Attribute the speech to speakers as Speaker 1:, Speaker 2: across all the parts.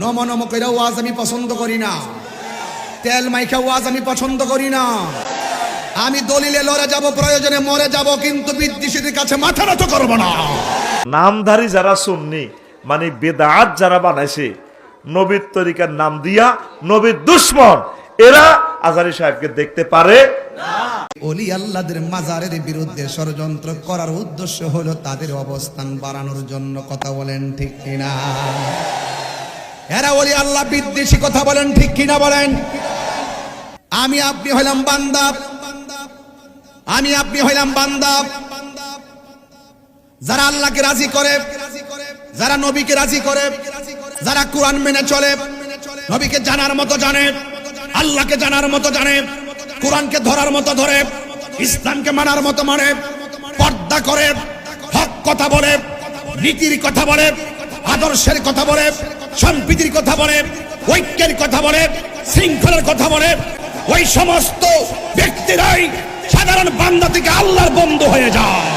Speaker 1: নম নম করে ওয়াজ আমি পছন্দ করি না। তেল মাইখা ওয়াজ আমি পছন্দ করি না। আমি দলিলে লড়ে যাব প্রয়োজনে মরে যাব কিন্তু বিদ্বেষীদের কাছে মাথা নত করব না।
Speaker 2: নামধারী যারা সুন্নি মানে বেদাত যারা বানাইছে নবীর তরিকার নাম দিয়া নবীর দুশ্মন এরা আজারি সাহেবকে দেখতে পারে।
Speaker 1: অলি আল্লাহদের মাজারের বিরুদ্ধে ষড়যন্ত্র করার উদ্দেশ্য হলো তাদের অবস্থান বাড়ানোর জন্য কথা বলেন ঠিক কিনা। এরা অলি আল্লাহ বিদ্বেষী কথা বলেন, ঠিক কিনা বলেন? আমি আপনি হইলাম বান্দা আমি আপনি হইলাম বান্দা যারা আল্লাহকে রাজি করে, যারা নবীকে রাজি করে, যারা কোরআন মেনে চলে, নবীকে জানার মতো জানে, আল্লাহকে জানার মতো জানে, কোরআনকে ধরার মতো ধরে, ইসলামকে মানার মতো মানে পর্দা করে, হক কথা বলে, নীতির কথা বলে, আদর্শের কথা বলে সম্প্রীতির কথা বলে, ঐক্যের কথা বলে, শৃঙ্খলার কথা বলে, ওই সমস্ত ব্যক্তিরাই সাধারণ বান্দা থেকে আল্লাহর বন্ধ হয়ে যায়।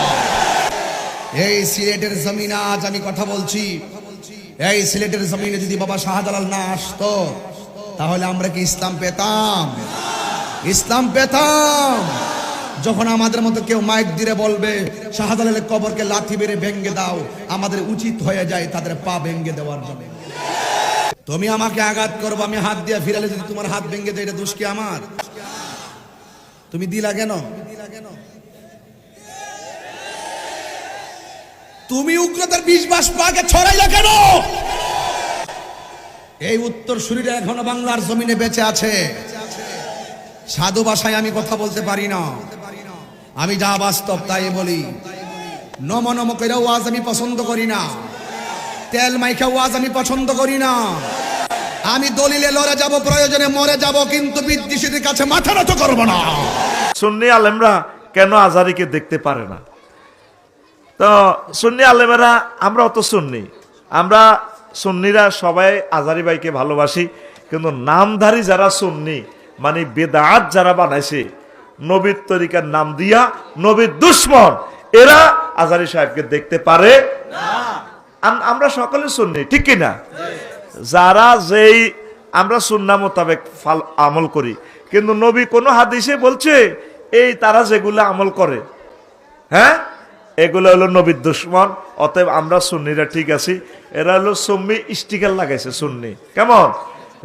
Speaker 1: এই সিলেটের জমিনে আজ আমি কথা বলছি। এই সিলেটের জমিনে যদি বাবা শাহজালাল না আসতো, তাহলে আমরা কি ইসলাম পেতাম? ইসলাম পেতাম। যখন আমাদের মতো কেউ মাইক দিয়ে বলবে, শাহজালালের কবরকে লাথি মেরে ভেঙ্গে দাও। আমাদের উচিত হয়ে যায় তাদের পা ভেঙ্গে দেওয়ার জন্য। তুমি আমাকে আঘাত করব, আমি হাত দিয়ে ফিরালে যদি তোমার হাত ভেঙ্গে দেয় এটা দোষ কি আমার? তুমি দিলা কেন? তুমি উগ্রতার বিষ বাস পাকে ছড়াইলা কেন? এই উত্তর শরীরে এখনও বাংলার জমিনে বেঁচে আছে। সাধু ভাষায় আমি কথা বলতে পারি না। আমি যা বাস্তব তাই বলি। নম নম করে ওয়াজ আমি পছন্দ করি না। তেল মাইখা ওয়াজ আমি পছন্দ করি না। আমি দলিলে লড়ে যাব, প্রয়োজনে মরে যাব, কিন্তু বিদ্বেষীদের কাছে মাথা নত করব না।
Speaker 2: সুন্নি আলেমরা কেন আজারিকে দেখতে পারে না? তো সুন্নি আলেমেরা, আমরা অত সুন্নি। আমরা সুন্নিরা সবাই আজারি ভাইকে ভালোবাসি, কিন্তু নামধারী যারা সুন্নি মানে বেদাত যারা বানাইছে, নবীর তরিকার নাম দিয়া নবীর দুশ্মন, এরা আজারি সাহেবকে দেখতে পারে আম- আমরা সকলে সুন্নি, ঠিক কিনা যারা যেই আমরা সুন্না মোতাবেক ফাল আমল করি। কিন্তু নবী কোনো হাদিসে বলছে, এই তারা যেগুলো আমল করে। হ্যাঁ? এগুলো হলো নবীর দুশ্মন, অতএব আমরা সুন্নিরা ঠিক আছি। এরা হলো সুম্মি স্টিকার লাগাইছে, সুন্নি। কেমন?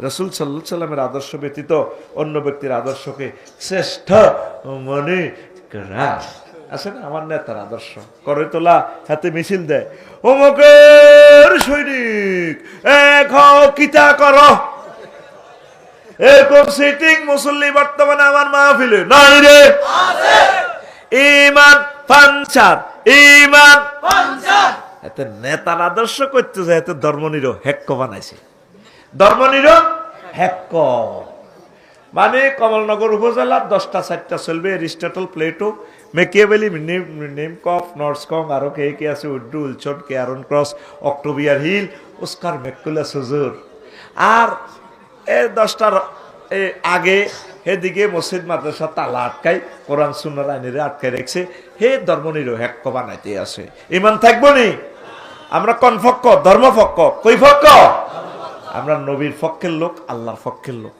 Speaker 2: রসুল সাল্লাহ সাল্লামের আদর্শ ব্যতীত অন্য ব্যক্তির আদর্শকে শ্রেষ্ঠ মনে করা। আছে না? আমার নেতার আদর্শ। করে তোলা হাতে মিছিল দেয়। অমুকের সৈনিক এক কিতা করো। এরকম সিটিং মুসল্লি বর্তমানে আমার মাহফিলে নাই রে। ইমান পাঞ্চার ইমান এতে নেতার আদর্শ করতে যায় এতে ধর্মনির হেক্ক বানাইছে। ধর্মনির হেক্ক। মানে কমলনগর উপজেলার দশটা, চারটা চলবে, এরিস্টটল, প্লেটো, মেকিয়াবেলি নিমকফ নর্সকং, আরও কে কে আছে, উড্ডু, উলচন কেয়ারন ক্রস, অক্টোবিয়ার হিল উস্কার মেকুলা সুজুর। আর এ দশটার আগে সেদিকে মসজিদ, মাদ্রাসা, তালা আটকাই, কোরআন সুন্নার আইনের আটকাই রেখেছে। হে ধর্মনির হেক্ক বানাইতে আছে। ইমান থাকব নি? আমরা কনফক্ক ধর্মপক্ষ কই পক্ষ আমরা নবীর পক্ষের লোক, আল্লাহর পক্ষের লোক।